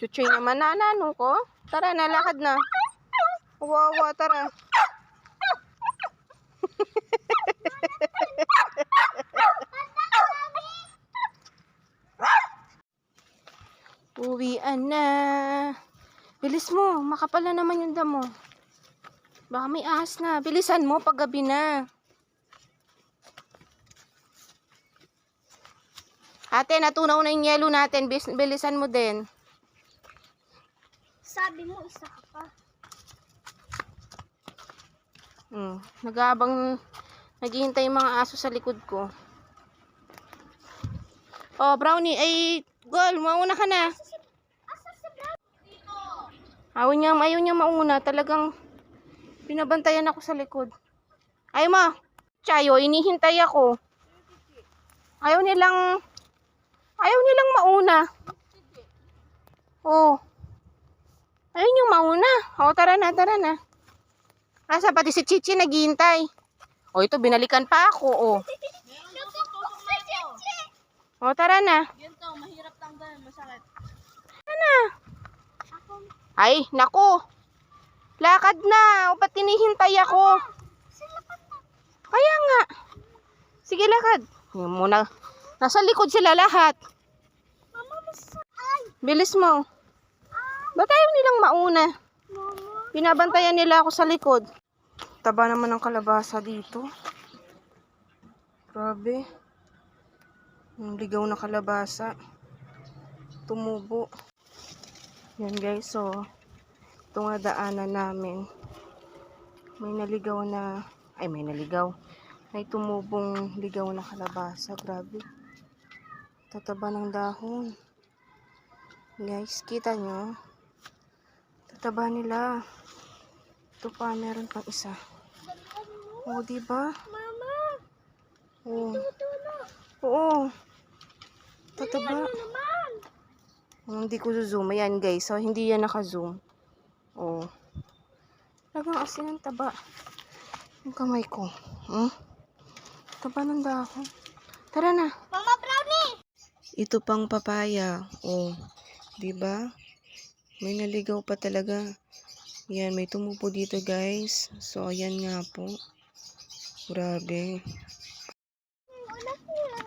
Chuchay naman na ano ko. Tara na, lakad na. Wawa, tara. Uwian na. Bilis mo, makapal na naman yung damo. Baka may ahas na. Bilisan mo pag gabi na. Ate, natunaw na yung yelo natin. Bilisan mo din. Sabi mo, isa ka pa. Hmm. Nag-aabang, naghihintay yung mga aso sa likod ko. Oh, Brownie, ay, Gol, mauna ka na. Ayaw niya, ayaw niya mauna. Talagang, binabantayan ako sa likod. Ayaw mo. Chayo, inihintay ako. Ayaw nilang, ayaw nilang mauna. Oh. Ayaw niyo mauna. Oh, tara na, tara na. Asa pati si Chichi naghihintay. Oh, ito, binalikan pa ako, oh. Chichi. Oh, tara na. Ganito, mahirap tanggalin, masakit. Tara Ako, Ay, nako. Lakad na. O, ba't tinihintay ako? na. Kaya nga. Sige, lakad. Muna. Nasa likod sila lahat. Bilis mo. Ba't ayaw nilang mauna? Binabantayan nila ako sa likod. Taba naman ng kalabasa dito. Grabe. Yung ligaw na kalabasa. Tumubo. Yan guys, so ito nga daanan namin. May naligaw na, ay may naligaw. May tumubong ligaw na kalabasa. Grabe. Tataba ng dahon. Guys, kita nyo? Tataba nila. Ito pa, meron pang isa. Oo, di ba? Mama, Oo. tutulo. Oo. Tataba. Oh, hindi ko zoom. Ayan, guys. So, hindi yan naka-zoom. Oo. Talagang asin ang taba. Yung kamay ko. Hmm? Taba ng dahon. Tara na. Mama, brownie. Ito pang papaya. Oh, 'di ba? May naligaw pa talaga. Yan, may tumupo dito, guys. So, ayan nga po. Grabe.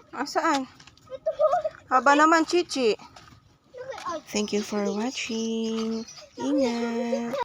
Ah, saan? Haba naman, Chichi. Thank you for watching. Ingat.